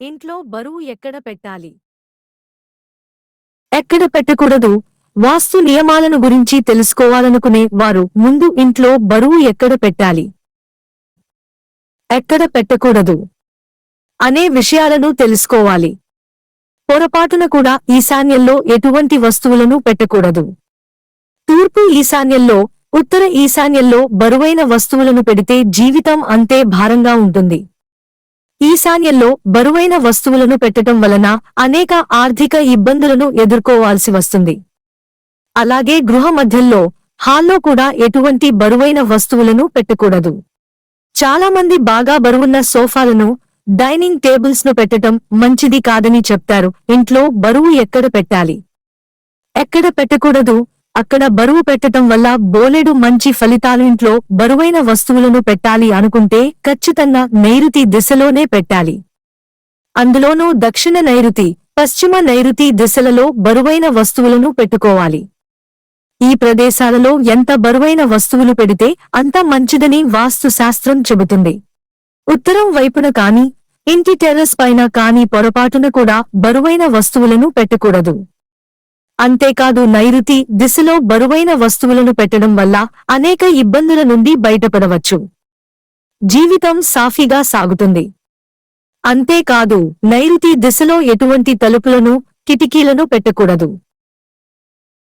ఇంట్లో బరువు ఎక్కడ పెట్టాలి? ఎక్కడ పెట్టకూడదు. వాస్తు నియమాలను గురించి తెలుసుకోవాలనుకునే వారు ముందు ఇంట్లో బరువు ఎక్కడ పెట్టాలి? ఎక్కడ పెట్టకూడదు అనే విషయాలను తెలుసుకోవాలి. పొరపాటున కూడా ఈశాన్యంలో ఎటువంటి వస్తువులను పెట్టకూడదు. తూర్పు ఈశాన్యంలో ఉత్తర ఈశాన్యంలో బరువైన వస్తువులను పెడితే జీవితం అంతే భారంగా ఉంటుంది. ఈశాన్యంలో బరువైన వస్తువులను పెట్టటం వలన అనేక ఆర్థిక ఇబ్బందులను ఎదుర్కోవాల్సి వస్తుంది. అలాగే గృహ మధ్యంలో హాల్లో కూడా ఎటువంటి బరువైన వస్తువులను పెట్టకూడదు. చాలా మంది బాగా బరువున్న సోఫాలను డైనింగ్ టేబుల్స్ను పెట్టటం మంచిది కాదని చెప్తారు. ఇంట్లో బరువు ఎక్కడ పెట్టాలి? ఎక్కడ పెట్టకూడదు? అక్కడ బరువు పెట్టటం వల్ల బోలెడు మంచి ఫలితాలు ఇంట్లో బరువైన వస్తువులను పెట్టాలి అనుకుంటే ఖచ్చితంగా నైరుతి దిశలోనే పెట్టాలి. అందులోనూ దక్షిణ నైరుతి పశ్చిమ నైరుతి దిశలలో బరువైన వస్తువులను పెట్టుకోవాలి. ఈ ప్రదేశాలలో ఎంత బరువైన వస్తువులు పెడితే అంత మంచిదని వాస్తు శాస్త్రం చెబుతుంది. ఉత్తరం వైపున కాని ఇంటి టెర్రస్ పైన కాని పొరపాటున కూడా బరువైన వస్తువులను పెట్టకూడదు. అంతేకాదు నైరుతి దిశలో బరువైన వస్తువులను పెట్టడం వల్ల అనేక ఇబ్బందుల నుండి బయటపడవచ్చు. జీవితం సాఫీగా సాగుతుంది. అంతేకాదు నైరుతి దిశలో ఎటువంటి తలుపులను కిటికీలను పెట్టకూడదు.